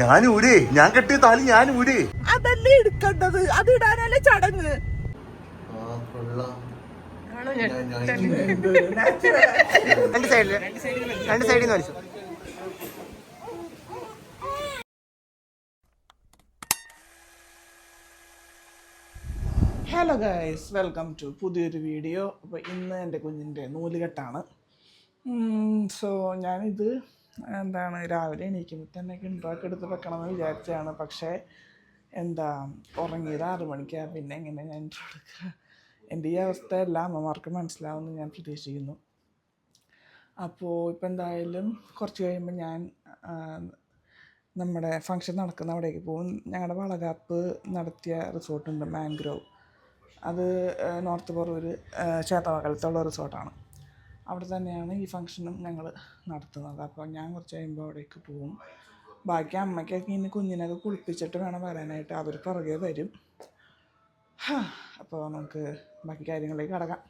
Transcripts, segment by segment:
ഞാൻ ഊരേ ഞാൻ കെട്ടിയ താലി ഞാൻ ഊരേ. അതല്ലേ എടുക്കേണ്ടത്? അത് ഇടാനല്ലേ ചടങ്ങ്. രണ്ട് സൈഡിൽ. രണ്ട് സൈഡിൽ നിന്ന് വലിച്ചു. ഹലോ ഗൈസ് വെൽക്കം ടു പുതിയൊരു വീഡിയോ അപ്പോൾ ഇന്ന് എന്റെ കുഞ്ഞിന്റെ നൂലുകെട്ടാണ്. സോ ഞാനിത് എന്താണ് രാവിലെ എണീക്കുമ്പോൾ തന്നെ കിണ്ടറൊക്കെ എടുത്ത് വെക്കണമെന്ന് വിചാരിച്ചതാണ്. പക്ഷേ എന്താ ഉറങ്ങിയത് ആറ് മണിക്കാണ് പിന്നെ എങ്ങനെ ഞാൻ intro എടുക്കുക എന്റെ ഈ അവസ്ഥ എല്ലാ അമ്മമാർക്കും മനസ്സിലാവുമെന്ന് ഞാൻ പ്രതീക്ഷിക്കുന്നു. അപ്പോൾ ഇപ്പം എന്തായാലും കുറച്ച് കഴിയുമ്പോൾ ഞാൻ നമ്മുടെ ഫങ്ഷൻ നടക്കുന്ന അവിടേക്ക് പോകും. ഞങ്ങളുടെ വളകാപ്പ് നടത്തിയ റിസോർട്ടുണ്ട് മാൻഗ്രോവ് അത് നോർത്ത് പറവൂർ ചേത്തമംഗലത്തുള്ള റിസോർട്ടാണ് അവിടെ തന്നെയാണ് ഈ ഫംഗ്ഷനും ഞങ്ങൾ നടത്തുന്നത്. അപ്പോൾ ഞാൻ കുറച്ച് കഴിയുമ്പോൾ അവിടേക്ക് പോകും. ബാക്കി അമ്മയ്ക്കൊക്കെ ഇനി കുഞ്ഞിനൊക്കെ കുളിപ്പിച്ചിട്ട് വേണം വരാനായിട്ട്. അവർ പുറകെ വരും. അപ്പോൾ നമുക്ക് ബാക്കി കാര്യങ്ങളിലേക്ക് കടക്കാം.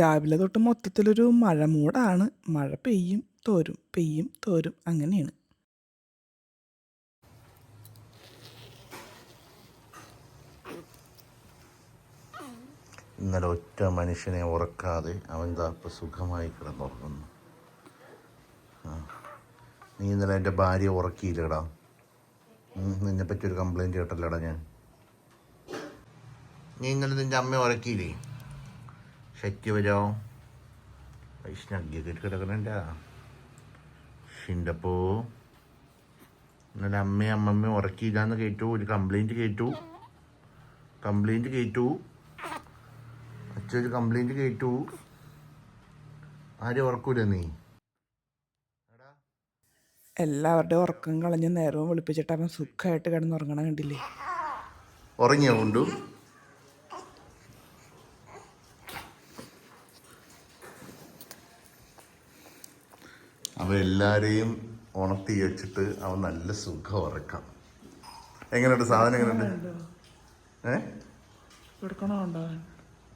രാവിലെ തൊട്ട് മൊത്തത്തിലൊരു മഴ മൂടാണ് മഴ പെയ്യും തോരും പെയ്യും തോരും. അങ്ങനെയാണ്. ഇന്നലെ ഒറ്റ മനുഷ്യനെ ഉറക്കാതെ അവൻ താപ്പ സുഖമായി കിടന്നുറങ്ങുന്നു നീ ഇന്നലെ എന്റെ ഭാര്യ ഉറക്കിയില്ലടാ. നിന്നെ പറ്റി ഒരു കംപ്ലൈന്റ് കേട്ടല്ലടാ ഞാൻ. നീ ഇന്നലെ നിന്റെ അമ്മ ഉറക്കിയില്ലേ? ശക്തി ശക്തിവരോ വൈഷ്ണവ്യൊക്കെ കിടക്കണണ്ട. ഷിന്റപ്പോ ഇന്നലെ അമ്മയും അമ്മമ്മയും ഉറക്കിയില്ല എന്ന് കേട്ടു ഒരു കംപ്ലൈന്റ് കേട്ടു. കംപ്ലൈന്റ് കേട്ടു. അച്ഛൻ ഒരു കംപ്ലൈന്റ് കേട്ടു. ആരും ഉറക്കൂല നീ? എല്ലാവരുടെയും ഉറക്കം കളഞ്ഞ് നേരവും വിളിപ്പിച്ചിട്ട് അവൻ സുഖമായിട്ട് കിടന്നുറങ്ങണം കണ്ടില്ലേ? ഉറങ്ങിയോ കൊണ്ടു അവൻ എല്ലാരെയും ഉണർത്തി വെച്ചിട്ട് അവൻ നല്ല സുഖം ഉറക്കാം. എങ്ങനെയുണ്ട്? സാധനം എങ്ങനെയുണ്ട്? ഏ? എടുക്കണോ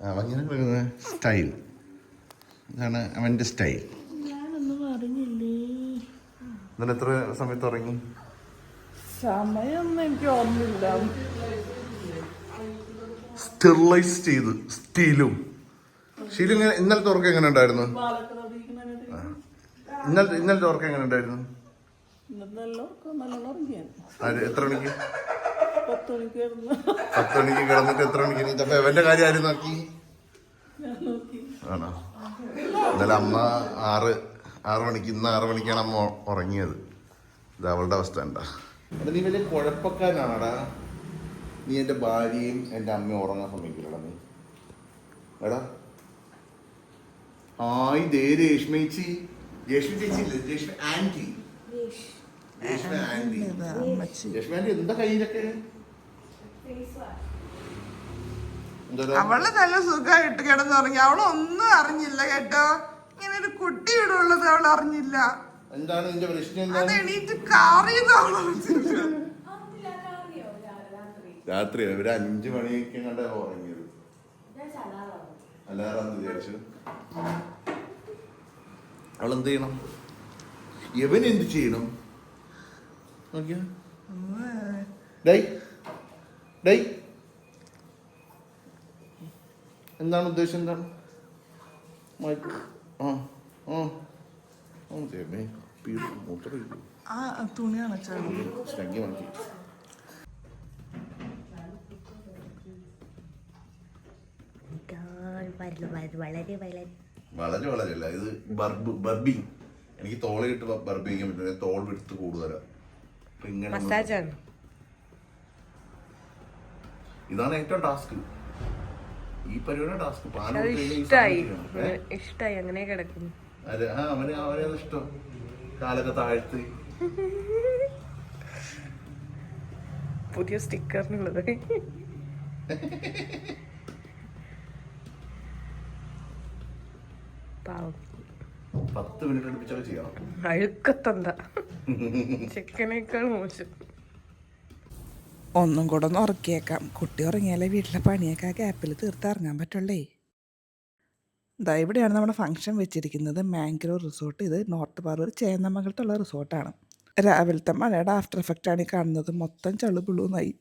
ഉണ്ടോ വരുന്ന സ്റ്റൈൽ ഇതാണ് അവന്റെ സ്റ്റൈൽ ഇന്നലെ എത്ര സമയത്ത് ഉറങ്ങി? സമയമൊന്നും എനിക്ക് ഓർമ്മയില്ല. സ്റ്റെറിലൈസ് ചെയ്ത് സ്റ്റീലും സ്റ്റീലും ഇങ്ങനെ ഇന്നലത്തെ ഉറക്കം എങ്ങനെ ഉണ്ടായിരുന്നു. ഇന്നലത്തെ ഇന്നലത്തെ ഉറക്കം എങ്ങനെ ഉണ്ടായിരുന്നു? എത്ര മണിക്ക്? പത്ത് മണിക്ക് കിടന്ന് പത്ത് മണിക്ക് കിടന്നിട്ട് എത്ര മണിക്ക് എണീറ്റപ്പോ എവന്റെ കാര്യം ആരും നോക്കി? ആണോ? ഇന്നലെ അമ്മ ആറ് ആറ് മണിക്ക് ഇന്ന് ആറ് മണിക്കാണ് അമ്മ ഉറങ്ങിയത്. ഇത് അവളുടെ അവസ്ഥ എന്താ നീ വലിയ കുഴപ്പക്കാരനാണടാ? നീ എന്റെ ഭാര്യയും എന്റെ അമ്മയും ഉറങ്ങാൻ സമ്മതിക്കില്ലടാ നീ. എടാ. ആയി ദേ രേഷ്മേച്ചി രേഷ്മ ചേച്ചി ഇല്ലേ? രേഷ്മ ആന്റി. രേഷ്മ. ആന്റി. അമ്മച്ചി രേഷ്മ ആന്റി എന്താ കയ്യിലൊക്കെ? അവൾ നല്ല സുഖമായിട്ട് കിടന്നുറങ്ങി. അവളൊന്നും അറിഞ്ഞില്ല കേട്ടോ. ഇങ്ങനെ ഒരു കുട്ടി ഇവിടെ ഉള്ളത് അവൾ അറിഞ്ഞില്ല. എന്താണ് നിന്റെ പ്രശ്നം അത് എണീറ്റ് കാറിന്ന് അവൾ രാത്രി ഒരു അഞ്ചു മണിയൊക്കെ കണ്ട ഉറങ്ങിയത്. അല്ലാറാന്ന് വിചാരിച്ചു അവൾ എന്ത് ചെയ്യണം? ഇവൻ എന്ത് ചെയ്യണം? നോക്കിയാ. ഡൈ ഡൈ എന്താണ് ഉദ്ദേശം എന്താണ്? മൈക്ക് ആ ആ. ആ ദൈവമേ, പീഡ് തുണിയാണ് വളരെ വളരെ വളരെ വളരെ അല്ല ഇത് ബർബ് ബർബി. എനിക്ക് തോളിട്ട് ബർബി ചെയ്യാൻ പറ്റില്ല തോൾ വിടുത്ത് കൂടുതലാണ് മസാജാണ്. ഇതാണ് ഏറ്റവും ടാസ്ക്. ഈ പരിപാടി ടാസ്ക്. ഇഷ്ടായി. ഇഷ്ടായി. അങ്ങനെ കിടക്കുന്നു. അതെ. ആ അവന് അവനെ അത് ഇഷ്ടം. കാലൊക്കെ താഴ്ത്തി. പുതിയ സ്റ്റിക്കറിനുള്ളത്. പാവം. പത്ത് മിനിറ്റ് അടുപ്പിച്ചൊക്കെ ചെയ്യണം. അഴുക്കത്തന്ത. ചെക്കനേക്കാൾ മോശം. ഒന്നും കൂടെ ഒന്ന് ഉറക്കിയേക്കാം. കുട്ടി ഉറങ്ങിയാലേ വീട്ടിലെ പണിയൊക്കെ ആ ഗ്യാപ്പിൽ തീർത്ത് ഇറങ്ങാൻ പറ്റുള്ളേ. ഇതാ ഇവിടെയാണ് നമ്മുടെ ഫംഗ്ഷൻ വെച്ചിരിക്കുന്നത്. മാംഗ്രോ റിസോർട്ട് ഇത് നോർത്ത് പാറൂർ ചേന്നമംഗലത്തുള്ള റിസോർട്ടാണ് രാവിലത്തെ മഴയുടെ ആഫ്റ്റർ ആണ് ഈ കാണുന്നത്. മൊത്തം ചളുപുളുന്നായി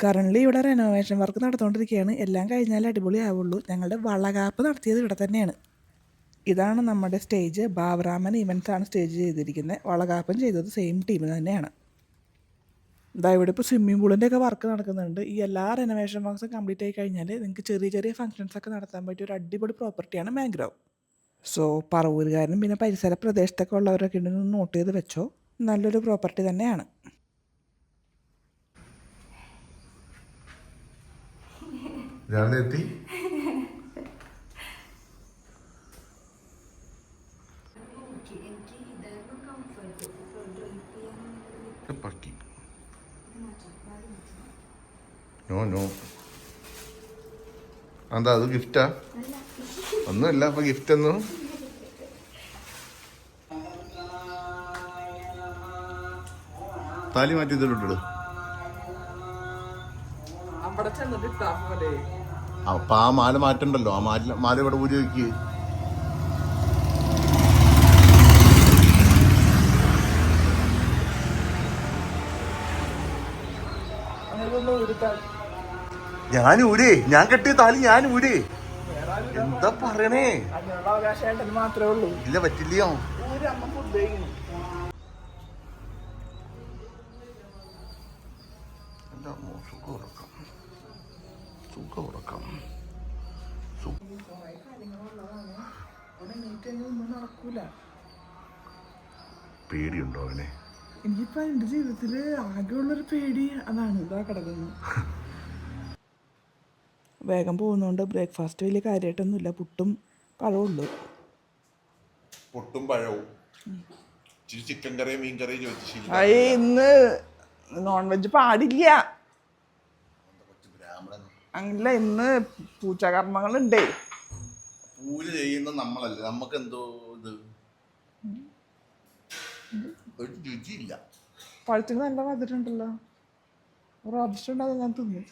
കറണ്ട്ലി ഇവിടെ റെനോവേഷൻ വർക്ക് നടന്നുകൊണ്ടിരിക്കുകയാണ്. എല്ലാം കഴിഞ്ഞാലേ അടിപൊളി ആവുള്ളൂ. ഞങ്ങളുടെ വളകാപ്പ് നടത്തിയത് ഇവിടെ തന്നെയാണ്. ഇതാണ് നമ്മുടെ സ്റ്റേജ് ബാബറാമൻ ആണ് സ്റ്റേജ് ചെയ്തിരിക്കുന്നത്. വളകാപ്പം ചെയ്തത് സെയിം ടീം തന്നെയാണ്. ഇതാ ഇവിടെ ഇപ്പോൾ സ്വിമ്മിംഗ് പൂളിന്റെ ഒക്കെ വർക്ക് നടക്കുന്നുണ്ട്. ഈ എല്ലാ റെനോവേഷൻ വർക്ക്സും കംപ്ലീറ്റ് ആയി കഴിഞ്ഞാൽ നിങ്ങൾക്ക് ചെറിയ ചെറിയ ഫംഗ്ഷൻസ് ഒക്കെ നടത്താൻ പറ്റിയ ഒരു അടിപൊളി പ്രോപ്പർട്ടിയാണ് മാംഗ്രോവ് സോ പറവൂരുകാരനും പിന്നെ പരിസര പ്രദേശത്തൊക്കെ ഉള്ളവരൊക്കെ ഉണ്ടെന്ന് നോട്ട് ചെയ്ത് വെച്ചോ. നല്ലൊരു പ്രോപ്പർട്ടി തന്നെയാണ്. രാവിലെ എത്തി നോ നോ എന്താ അത് ഗിഫ്റ്റാ? ഒന്നുമില്ല അപ്പൊ ഗിഫ്റ്റ് ഒന്നും താലി മാറ്റി പോലെ അപ്പൊ ആ മാല മാറ്റണ്ടല്ലോ. ആ മാല മാല ഇവിടെ ഊരി വെക്ക്. ഞാൻ ഊരേ ഞാൻ കെട്ടിയ താലി ഞാൻ ഊരേ. എന്താ പറയണേ? ഇല്ല പറ്റില്ലയോ? സുഖം ഉറക്കം? പേടിയുണ്ടോ അവനെ? എനിക്കിപ്പോ എന്റെ ജീവിതത്തിൽ ആകെയുള്ളൊരു പേടി അതാണ്. ഇതാ കിടക്കുന്നത് വേഗം പോകുന്നതുകൊണ്ട് ബ്രേക്ക്ഫാസ്റ്റ് വലിയ കാര്യമായിട്ടൊന്നുമില്ല പുട്ടും പഴമുള്ളൂ പൊട്ടും പഴവും. ചിക്കൻ കറിയും മീൻ കറിയും ചോദിച്ചു അയ്യ ഇന്ന് നോൺ വെജ് പാടില്ല അങ്ങനല്ല ഇന്ന് പൂച്ചകർമ്മങ്ങളുണ്ടേ പൂജ ചെയ്യുന്ന നമ്മളല്ലേ. നമുക്ക് എന്തോ ഇത്? ഒരു രുചിയില്ല. പഴത്തിന് നല്ല മധുരമുണ്ടല്ലോ. ഒരു ഉണ്ട് ഉണ്ടാകും ഞാൻ തിന്നു.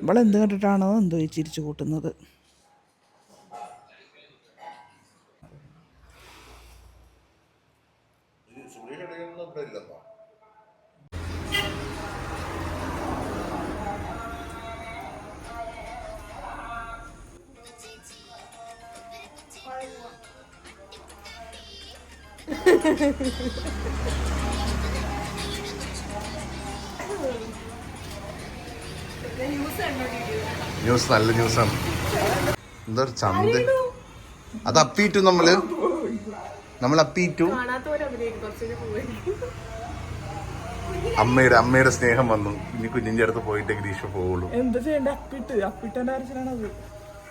ഇവളെന്ത് കണ്ടിട്ടാണോ എന്തോ ഈ ചിരിച്ചു കൂട്ടുന്നത്? ന്യൂസ് നല്ല ന്യൂസാണ് എന്താ ഒരു ചന്ത? അത് അപ്പിയിട്ടു നമ്മൾ. നമ്മൾ അപ്പിയിട്ടു പോയി അമ്മയുടെ അമ്മയുടെ സ്നേഹം വന്നു. ഇനി കുഞ്ഞിന്റെ അടുത്ത് പോയിട്ട് ഗ്രീഷ് പോവുള്ളൂ. എന്താ ചെയ്യണ്ട അപ്പിട്ട്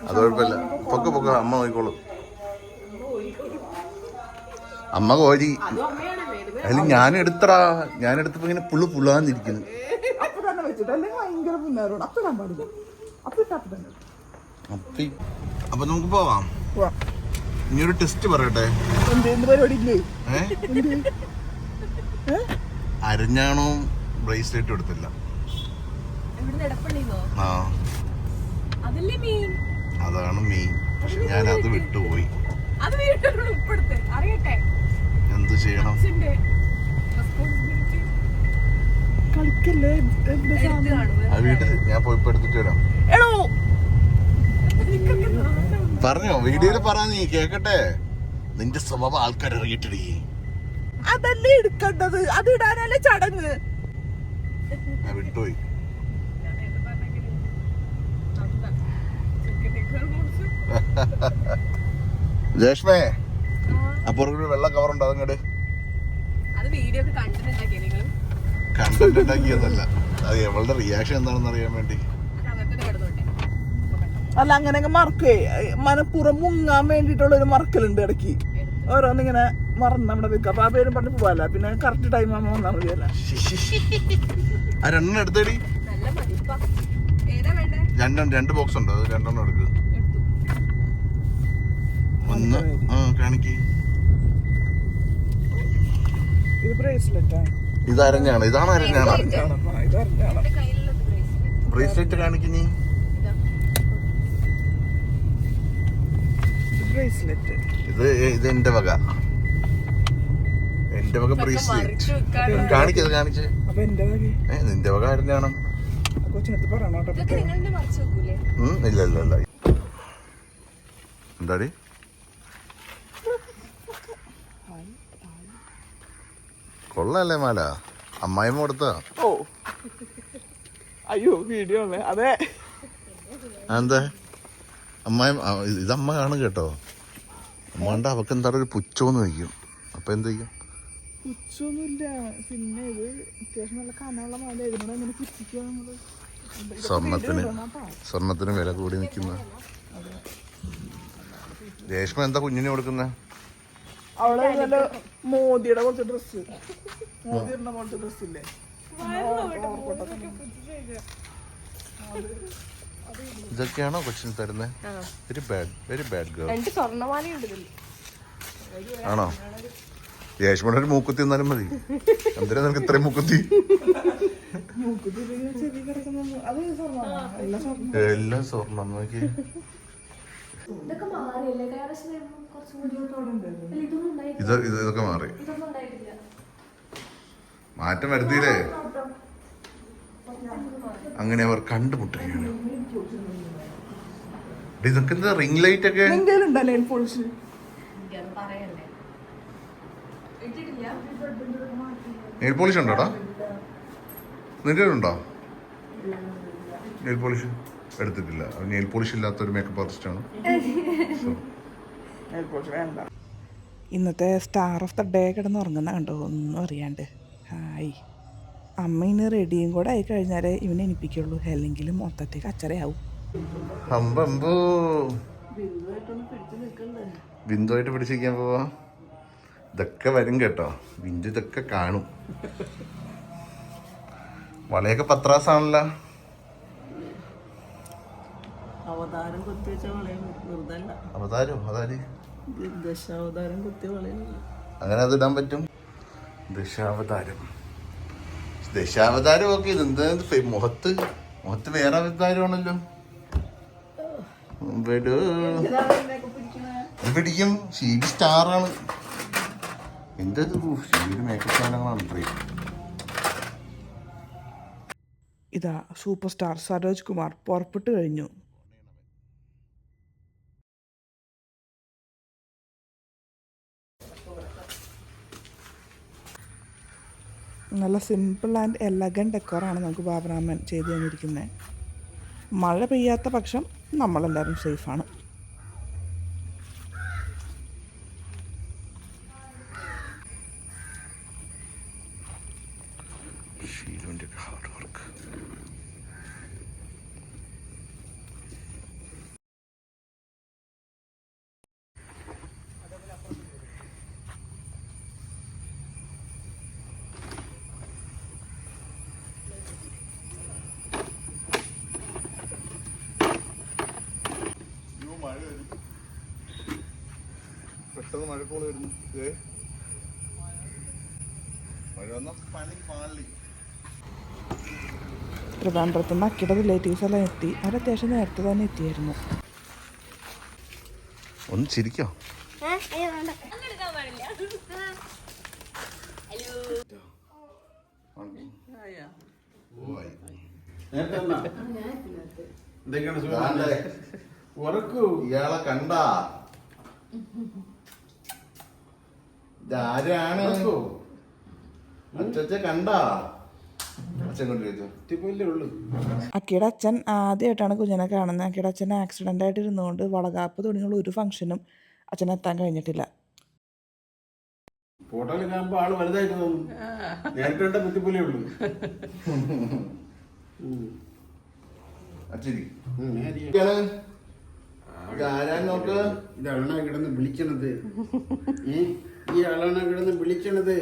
അത് കുഴപ്പമില്ല. പൊക്കെ പൊക്കെ. അമ്മ നോക്കിക്കോളൂ അമ്മ കോഴി. അതിൽ ഞാൻ എടുത്തടാ ഞാൻ എടുത്തപ്പോ ഇങ്ങനെ പുള്ളു പുള്ളാന്നിരിക്കുന്നു. വെച്ചിട്ട് അല്ലെങ്കിൽ ഭയങ്കര പുന്നാരോട്. അപ്പിടാൻ പാടില്ല. അപ്പിട്ട് അപ്പ് തന്നെ അപ്പി. അപ്പൊ നമുക്ക് പോവാം. ഇനി ഒരു ടെസ്റ്റ് പറയട്ടെ? എന്ത്? എന്ത് പരിപാടി ഇല്ലേ ഏ? അരഞ്ഞാണോ ബ്രേസ്ലെറ്റ് എടുത്തില്ല? ആ. അതാണ് മെയിൻ പക്ഷെ ഞാൻ അത് വിട്ടുപോയി എന്ത് ചെയ്യണം അച്ഛന്റെ റെസ്പോൺസിബിലിറ്റി കളിക്കല്ലേ എന്ത് എടുത്ത് സാധനം കാണും അത് വീട്ടിൽ ഞാൻ പോയിപ്പോ എടുത്തിട്ട് വരാം എടോ. പറഞ്ഞോ വീഡിയോയിൽ പറ നീ കേക്കട്ടെ. നിന്റെ സ്വഭാവം ആൾക്കാർ അറിയിട്ടടി അതല്ലേ എടുക്കേണ്ടത്? അത് ഇടാനല്ലേ ചടങ്ങ്. ഞാൻ വിട്ടുപോയി. ജേഷ്മേ അപ്പുറം വെള്ള കവറുണ്ടോ അതങ്ങട്? അത് വീഡിയോ ഒക്കെ കണ്ടിട്ടുണ്ടാക്കിയ നിങ്ങൾ കണ്ടന്റ് ഉണ്ടാക്കിയതല്ല. അത് എവളുടെ റിയാക്ഷൻ എന്താണെന്ന് അറിയാൻ വേണ്ടി. അല്ല അങ്ങനെ മറക്കേ. മനപ്പുറം മുങ്ങാൻ വേണ്ടിയിട്ടുള്ള ഒരു മറക്കലുണ്ട് ഇടയ്ക്ക്. ഓരോന്നിങ്ങനെ മറന്ന് നമ്മുടെ വെക്കുക അപ്പൊ ആ പേരും പറഞ്ഞ് പോവാല്ല. പിന്നെ കറക്റ്റ് ടൈം ആകുമ്പോൾ വന്നാൽ മതിയല്ല. രണ്ടെണ്ണം എടുത്തേടി. രണ്ടെണ്ണം രണ്ട് ബോക്സ് ഉണ്ട്. അത് രണ്ടെണ്ണം എടുക്ക്. എടുത്തു ഒന്ന് കാണിക്ക്. ഇത് ബ്രേസ്ലെറ്റ് ആണ്. ഇത് അരഞ്ഞാണ്. ഇതാണ് അരഞ്ഞാണ്. ബ്രേസ്ലെറ്റ് ബ്രേസ്ലെറ്റ് നീ ഇതാ ബ്രേസ്ലെറ്റ്. ഇത് ഇത് എന്റെ വക. എന്റെ വക ബ്രേസ്ലെറ്റ്. കാണിക്കത് കാണിച്ച്. നിന്റെ വക. അരഞ്ഞാണ്. ഇല്ല ഇല്ല ഇല്ല. എന്താടി? കൊള്ളല്ലേ മാല? അമ്മായിമ്മ കൊടുത്ത? ഓ. അയ്യോ വീഡിയോ അതെ. എന്താ അമ്മായി ഇതമ്മ കാണും കേട്ടോ. അമ്മണ്ട അവക്ക് ഒരു പുച്ചോന്ന് വയ്ക്കും അപ്പൊ എന്ത് ചെയ്യും? പുച്ഛൊന്നുമില്ല. പിന്നെ ഇത് അത്യാവശ്യം നല്ല കനമുള്ള മാല. ഇതിനോട് എങ്ങനെ പുച്ഛിക്കുക നമ്മൾ? സ്വർണത്തിന് സ്വർണത്തിന് വില കൂടി നിൽക്കുന്ന. രേഷ്മ എന്താ കുഞ്ഞിനെ കൊടുക്കുന്നത് അവളെ നല്ല മോദിയുടെ പോലത്തെ ഡ്രസ്സ് മോദി ഇടുന്ന പോലത്തെ ഡ്രസ് ഇല്ലേ? ഇതൊക്കെയാണോ കൊച്ചിന് തരുന്നത് very bad very bad girl രണ്ട് സ്വർണമാലയുണ്ട് ആണോ? യേശുമോടെ ഒരു മൂക്കുത്തി എന്നാലും മതി. എന്തിനാ നിനക്ക് ഇത്രയും മൂക്കുത്തി? എല്ലാം സ്വർണം നോക്കി ഇതൊക്കെ മാറിയല്ലേ? കുറച്ചും കൂടി ഇതൊന്നും ഉണ്ടായിട്ടില്ല. ഇത് ഇത് ഇതൊക്കെ മാറി. ഇതൊന്നും ഉണ്ടായിട്ടില്ല. മാറ്റം വരുത്തിയില്ലേ? അങ്ങനെ അവർ കണ്ടുമുട്ടുകയാണ്. ഇതൊക്കെ എന്താ റിംഗ് ലൈറ്റ് ഒക്കെ? നെയിൽ പോളിഷ് ഉണ്ടോടാ? നിന്റെ ഉണ്ടോ നെയിൽ പോളിഷ് എടുത്തിട്ടില്ല. നെയിൽ പോളിഷ് ഇല്ലാത്ത ഒരു മേക്കപ്പ് ആർട്ടിസ്റ്റാണ് ഇന്നത്തെ സ്റ്റാർ ഓഫ് ദ ഡേ കിടന്ന് ഉറങ്ങുന്ന കണ്ടോ? ഒന്നും അറിയാണ്ട്. ഹായ്. അമ്മ ഇനി റെഡിയും കൂടെ ആയി കഴിഞ്ഞാലേ ഇവനെ എനിപ്പിക്കുള്ളൂ അല്ലെങ്കിൽ മൊത്തത്തിൽ അച്ചറയാവും ബിന്ദുവായിട്ട് പിടിച്ചിരിക്കാൻ പോവാ. ഇതൊക്കെ വരും കേട്ടോ. ബിന്ദു ഇതൊക്കെ കാണും. വളയൊക്കെ പത്രാസാണല്ലോ. അവതാരം കുത്തിവെച്ച വളയും വെറുതല്ല. അവതാരം അതാര്? ദശാവതാരം കുത്തിയ വളയും അങ്ങനെ അത് ഇടാൻ പറ്റും? ദശാവതാരം. ദശാവതാരം ഒക്കെ ഇതെന്താ ഇത് മുഖത്ത് മുഖത്ത് വേറെ അവതാരമാണല്ലോ. പിടിക്കും ഷീബി സ്റ്റാറാണ്. എന്താ ഇത് ഷീബിയുടെ മേക്കപ്പ് സാധനങ്ങളാണ് ഇത്രയും. ഇതാ സൂപ്പർ സ്റ്റാർ സരോജ് കുമാർ പുറപ്പെട്ടു കഴിഞ്ഞു. നല്ല സിമ്പിൾ ആൻഡ് എലഗൻ ഡെക്കോറാണ് നമുക്ക് ബാബറാമൻ ചെയ്തു തന്നിരിക്കുന്നത് മഴ പെയ്യാത്ത പക്ഷം നമ്മളെല്ലാവരും സേഫാണ് മഴക്കോൾ വരുന്നു. ഏ മഴ വന്ന പണി പാളി ട്രിവാൻഡ്രത്ത് നിന്ന് അക്കിയുടെ റിലേറ്റീവ്സ് എല്ലാം എത്തി. അവർ അത്യാവശ്യം നേരത്തെ തന്നെ എത്തിയായിരുന്നു. ഒന്ന് ചിരിക്കോ? ഇയാളെ കണ്ട? ഇതാരാണ്? അച്ഛച്ച കണ്ടാ അച്ഛൻ അക്കിയുടെ അച്ഛൻ ആദ്യമായിട്ടാണ് കുഞ്ഞിനെ കാണുന്നത്. അക്കിയുടെ അച്ഛൻ ആക്സിഡന്റ് ആയിട്ട് ഇരുന്നുകൊണ്ട് വളകാപ്പ് തുടങ്ങിയുള്ള ഒരു ഫംഗ്ഷനും അച്ഛൻ എത്താൻ കഴിഞ്ഞിട്ടില്ല. ഫോട്ടോയിൽ കാണുമ്പോൾ ആൾ വലുതായിട്ട് തോന്നും. നേരിട്ട് കണ്ട ഉള്ളൂ. ഇതാണ് കിടന്ന് വിളിക്കണത്? ഈ ആളാണ് കിടന്ന് വിളിക്കണത്.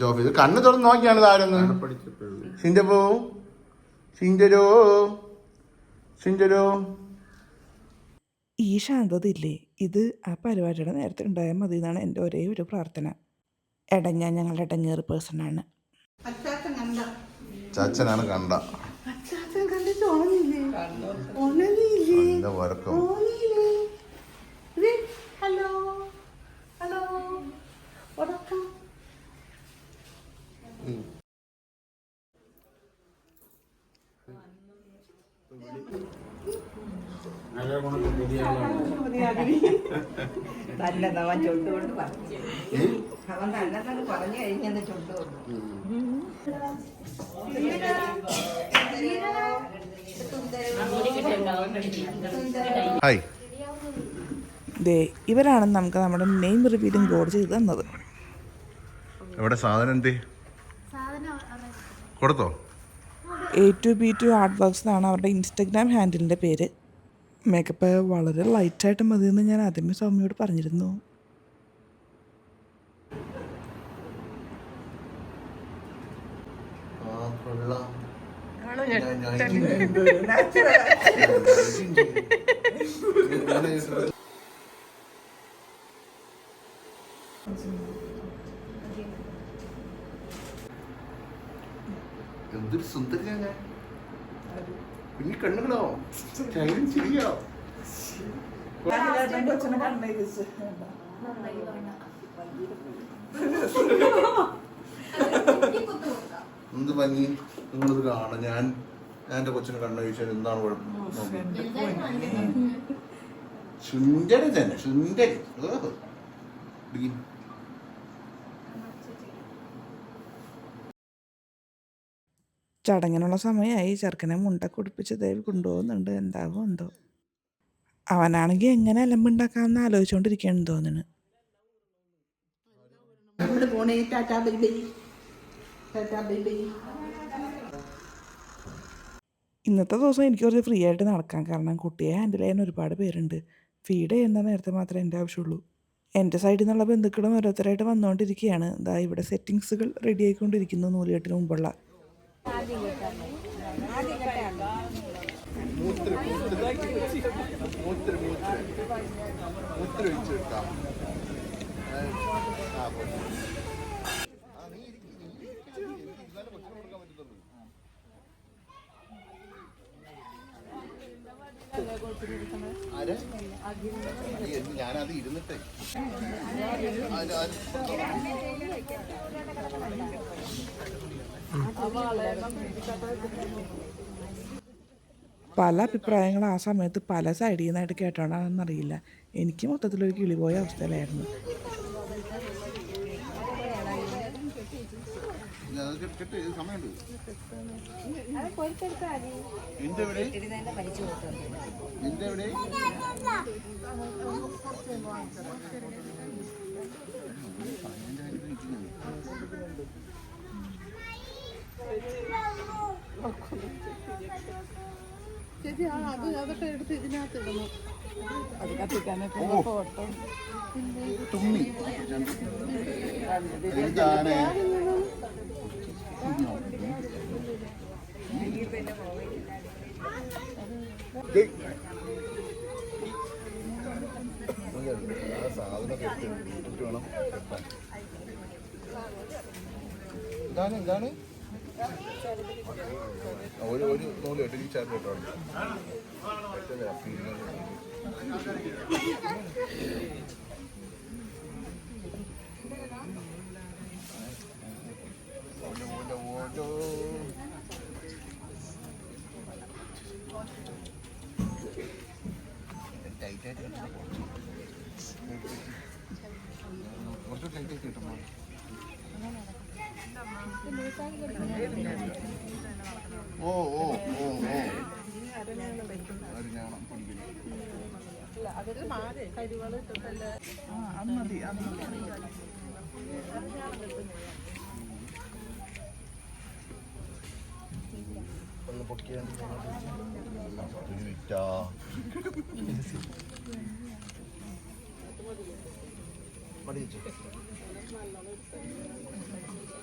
നോക്ക് ഇത് കണ്ണ് തുറന്ന് നോക്കിയാണ് ഇതാരെന്ന് സിന്റെ പോ സിന്റരോ? സിന്റരോ? ഈ ശാന്തത ഇല്ലേ ഇത് ആ പരിപാടിയുടെ നേരത്തെ ഉണ്ടായാൽ മതി എന്നാണ് എന്റെ ഒരേ ഒരു പ്രാർത്ഥന. എടഞ്ഞ ഞങ്ങളുടെ എടഞ്ഞേറ് പേഴ്സണാണ് ചാച്ചനാണ് കണ്ട. അച്ചാച്ചൻ കണ്ട നല്ല വരക്കം ഹലോ ഹലോ ഉറക്കം. നല്ലതവൻ ചുണ്ടുകൊണ്ട് പറഞ്ഞു. അവൻ നല്ലതാണ് പറഞ്ഞു കഴിഞ്ഞെന്ന് ചുണ്ടുകൊണ്ട്. ഹായ്. ദേ ഇവരാണ് നമുക്ക് നമ്മുടെ നെയിം റിവീലിംഗ് ബോർഡ് ചെയ്ത് തന്നത്. എവിടെ സാധനം എന്തേ? കൊടുത്തോ? A two B two art works എന്നാണ് അവരുടെ ഇൻസ്റ്റഗ്രാം ഹാൻഡിലിന്റെ പേര്. മേക്കപ്പ് വളരെ ലൈറ്റായിട്ട് മതിയെന്ന് ഞാൻ ആദ്യമേ സൗമ്യയോട് പറഞ്ഞിരുന്നു. എന്തൊരു സുന്ദരിയാണ് ഞാൻ. കുഞ്ഞി കണ്ണുകളോ? ചൈനും ചിരിയോ. എന്ത് ഭംഗി? നിങ്ങളിത് കാണാം ഞാൻ എന്റെ കൊച്ചിനെ കണ്ണു ചോദിച്ചാൽ എന്താണ് കുഴപ്പം? സുന്ദരി തന്നെ സുന്ദരി ഓഹോ. ഇടിക്ക്. ചടങ്ങിനുള്ള സമയമായി ചെറുക്കനെ മുണ്ട കുടിപ്പിച്ച് ദേവി കൊണ്ടുപോകുന്നുണ്ട്. എന്താവോ എന്തോ. അവനാണെങ്കിൽ എങ്ങനെ അലമ്പുണ്ടാക്കാമെന്ന് ആലോചിച്ചുകൊണ്ടിരിക്കുകയാണ് തോന്നുന്നു. ഇന്നത്തെ ദിവസം എനിക്ക് കുറച്ച് ഫ്രീ ആയിട്ട് നടക്കാം കാരണം കുട്ടിയെ ഹാൻഡിൽ ചെയ്യാൻ ഒരുപാട് പേരുണ്ട്. ഫീഡ് ചെയ്യുന്ന നേരത്തെ മാത്രമേ എന്റെ ആവശ്യമുള്ളൂ. എന്റെ സൈഡിൽ നിന്നുള്ള ബന്ധുക്കളും ഓരോരുത്തരായിട്ട് വന്നുകൊണ്ടിരിക്കുകയാണ് ദാ ഇവിടെ സെറ്റിങ്സുകൾ റെഡി ആയിക്കൊണ്ടിരിക്കുന്നു നൂലുകെട്ടിന് മുമ്പുള്ള ഒഴിച്ച് വെക്കാം. ആ, പോയി. ആ, നീ ഇരിക്ക്, നീ ഇരിക്ക്. എനിക്ക് ഇരുന്നാലേ കൊച്ചിന് കൊടുക്കാൻ പറ്റത്തുള്ളൂ. ആര്? ഈ എന്ത് ഞാനത് ഇരുന്നിട്ടേ? പല അഭിപ്രായങ്ങൾ ആ സമയത്ത് പല സൈഡിൽ നിന്നായിട്ട് കേട്ടോണ്ടാണെന്നറിയില്ല എനിക്ക് മൊത്തത്തിലൊരു കിളിപോയ അവസ്ഥയിലായിരുന്നു ഇല്ല, അത് കെട്ട്, കെട്ട്, ഇത് സമയമുണ്ട് നിന്റെ എവിടെ നിന്റെ എവിടെ തുമ്മി. ആ എടുത്ത് ഇട്ടിട്ട് വേണം എന്താണ്? ആ, ഒരു ഒരു നൂൽ കെട്ടി ഈ ചാർട്ട് കേട്ടോ. ടൈറ്റായിട്ട് കിട്ടണം കുറച്ച് ടൈറ്റായിട്ട് കിട്ടുമ്പോൾ ഓ ഓ ഓ ഓ. അരിഞ്ഞാണം പിടിക്കുന്നു ഒന്ന് പൊക്കിയാൽ മിനിറ്റാ മടി വെച്ചു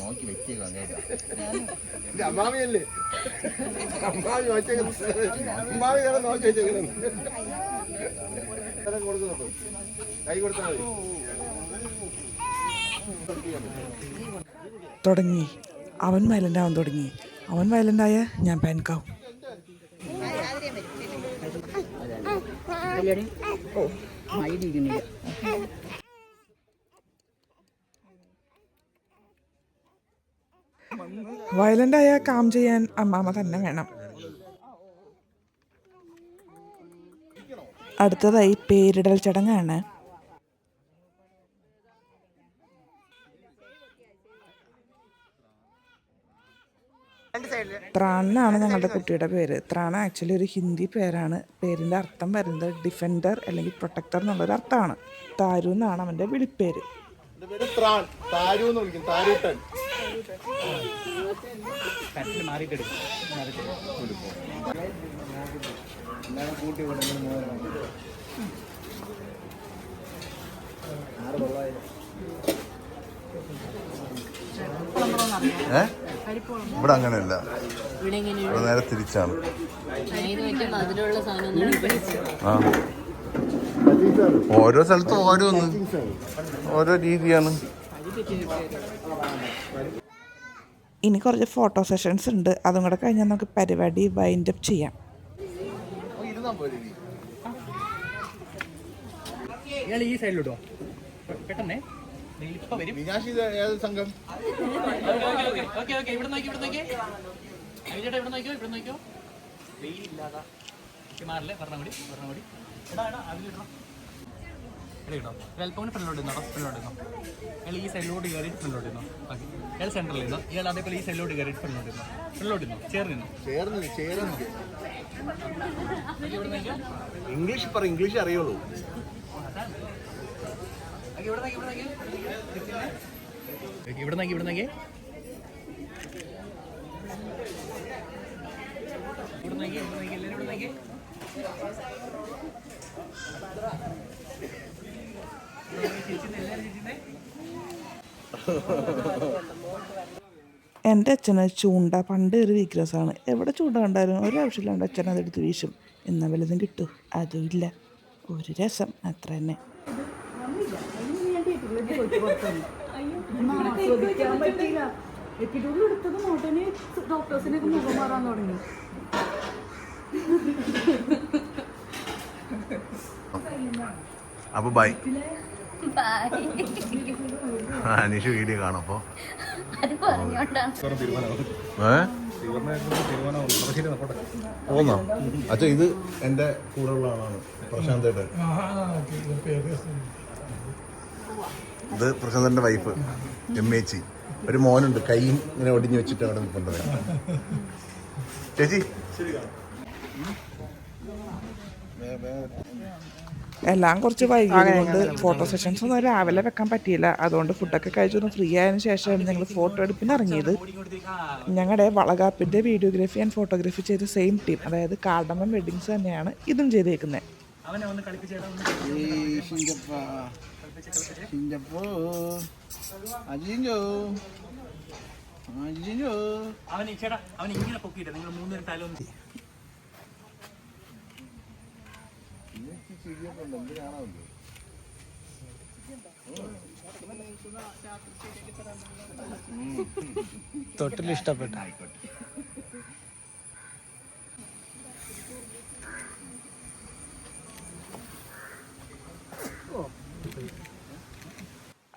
നോക്കി അമ്മാവിയല്ലേ? അമ്മാവി അമ്മാവി നോക്കി വെച്ചേക്കണം കൊടുക്കുന്നുണ്ടോ കൈ കൊടുത്താൽ മതി. തുടങ്ങി. അവൻ വയലന്റ് ആവാൻ തുടങ്ങി. അവൻ വയലന്റ് ആയ ഞാൻ ഓ വയലന്റ് ആയ കാം ചെയ്യാൻ അമ്മാമ്മ തന്നെ വേണം. അടുത്തതായി പേരിടൽ ചടങ്ങാണ്. സൈഡിൽ ഞങ്ങളുടെ കുട്ടിയുടെ പേര്. ത്രാണ് ആക്ച്വലി ഒരു ഹിന്ദി പേരാണ്. പേരിന്റെ അർത്ഥം വരുന്നത് ഡിഫൻഡർ അല്ലെങ്കിൽ പ്രൊട്ടക്ടർ എന്നുള്ളൊരു അർത്ഥമാണ്. താരു എന്നാണ് അവന്റെ വിളിപ്പേര്. എന്റെ പേര് ത്രാൺ. താരു എന്ന് വിളിക്കും. താരൂട്ടൻ. ഏ? ഇവിടെ അങ്ങനെയല്ല. ഇവിടെ നേരെ തിരിച്ചാണ്. ആ. ഓരോ സ്ഥലത്തും ഓരോന്ന്. ഓരോ രീതിയാണ്. ഇനി കുറച്ച് ഫോട്ടോ സെഷൻസ് ഉണ്ട്. അതും കൂടെ കഴിഞ്ഞാൽ നമുക്ക് പരിപാടി വൈൻഡ് അപ്പ് ചെയ്യാം. ഈ സൈഡിലോട്ടോ പെട്ടെന്നേ. ഇപ്പൊ വരും. മീനാക്ഷി ഇത് ഏത് സംഘം? ഓക്കെ ഓക്കെ ഇവിടെ നോക്കി ഇവിടെ നോക്കി അവിചേട്ടാ ഇവിടെ നോക്കിയോ ഇവിടെ നോക്കിയോ? വെയിലില്ലാതാ. മാറില്ലേ പറഞ്ഞ കൂടി പറഞ്ഞ കൂടി എടാ എടാ അതിലിടണം എടാ ഇട്ടോ അല്പം ഫ്രണ്ടിലോട്ട് നിന്നോ ഫ്രണ്ടിലോട്ട് നിന്നോ ഇയാൾ ഈ സൈഡിലോട്ട് കയറി ഫ്രണ്ടിലോട്ട് നിന്നോ ഓക്കെ. ഇയാൾ സെന്ററിൽ നിന്നോ ഇയാൾ അതേപോലെ ഈ സൈഡിലോട്ട് കയറി ഫ്രണ്ടിലോട്ട് നിന്നോ ഫ്രണ്ടിലോട്ട് നിന്നോ ചേർന്ന് നിന്നോ ചേർന്ന് ചേർന്ന് ഇംഗ്ലീഷ് പറ ഇംഗ്ലീഷ് അറിയുള്ളൂ. ഇവിടെ നോക്കി ഇവിടെ നോക്കി ഓക്കെ ഇവിടെ നോക്കി ഇവിടെ നോക്കി ഇവിടെ നോക്കി ഇവിടെ നോക്കി എല്ലാവരും ഇവിടെ നോക്കി എന്റെ അച്ഛന് ചൂണ്ട പണ്ട് ഒരു വീക്ക്നെസ്സാണ് എവിടെ ചൂണ്ട കണ്ടാലും ഒരാവശ്യമില്ലാണ്ട് അച്ഛൻ അതെടുത്ത് വീശും. എന്നാൽ വലുതും കിട്ടും. അതും ഇല്ല. ഒരു രസം. അത്ര തന്നെ. ഡോക്ടേഴ്സിനൊക്കെ മുഖം മാറാൻ തുടങ്ങി. അപ്പൊ ബൈ അനീഷ് വീഡിയോ കാണും അപ്പൊ. അത് പറഞ്ഞോണ്ടാണ് ഏ? പോന്നോ? അച്ഛ ഇത് എന്റെ കൂടെ ഉള്ള ആളാണ് പ്രശാന്ത് ഏട്ടൻ. ഇത് പ്രശാന്തന്റെ വൈഫ് എം എച്ചി ഒരു മോനുണ്ട് കൈയും ഇങ്ങനെ ഒടിഞ്ഞു വെച്ചിട്ട് അവിടെ നിൽക്കുന്നത് ചേച്ചി? എല്ലാം കുറച്ച് വൈകിയതുകൊണ്ട് ഫോട്ടോ സെഷൻസ് ഒന്നും രാവിലെ വെക്കാൻ പറ്റിയില്ല. അതുകൊണ്ട് ഫുഡൊക്കെ കഴിച്ചൊന്ന് ഫ്രീ ആയതിനു ശേഷം ഞങ്ങൾ ഫോട്ടോ എടുപ്പിന് ഇറങ്ങിയത്. ഞങ്ങളുടെ വളകാപ്പിന്റെ വീഡിയോഗ്രാഫി ആൻഡ് ഫോട്ടോഗ്രാഫി ചെയ്ത സെയിം ടീം അതായത് കാർഡമം വെഡിങ്സ് തന്നെയാണ് ഇതും ചെയ്തേക്കുന്നത് ശിഞ്ചപ്പോ അജിഞ്ചോ. അജിഞ്ചോ. അവൻ ചേട്ടാ അവൻ ഇങ്ങനെ പൊക്കിയിട്ട് നിങ്ങൾ മൂന്നുപേരും തല ഒന്ന് തൊട്ടിൽ ഇഷ്ടപ്പെട്ട.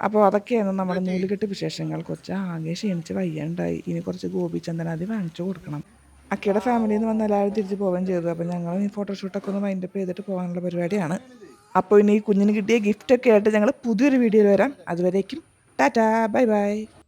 അപ്പോൾ അതൊക്കെയാണ് നമ്മുടെ നൂലുകെട്ട് വിശേഷങ്ങൾ. കൊച്ച ആകെ ക്ഷീണിച്ച് വയ്യാണ്ടായി. ഇനി കുറച്ച് ഗോപിചന്ദനാദി വാങ്ങിച്ചു കൊടുക്കണം. അക്കയുടെ ഫാമിലിയിൽ നിന്ന് വന്ന എല്ലാവരും തിരിച്ച് പോവുകയും ചെയ്തു. അപ്പോൾ ഞങ്ങൾ ഈ ഫോട്ടോഷൂട്ടൊക്കെ ഒന്ന് മൈൻഡപ്പ് ചെയ്തിട്ട് പോകാനുള്ള പരിപാടിയാണ്. അപ്പോൾ ഇനി ഈ കുഞ്ഞിന് കിട്ടിയ ഗിഫ്റ്റൊക്കെ ആയിട്ട് ഞങ്ങൾ പുതിയൊരു വീഡിയോയിൽ വരാം. അതുവരേക്കും ടാറ്റാ. Bye bye.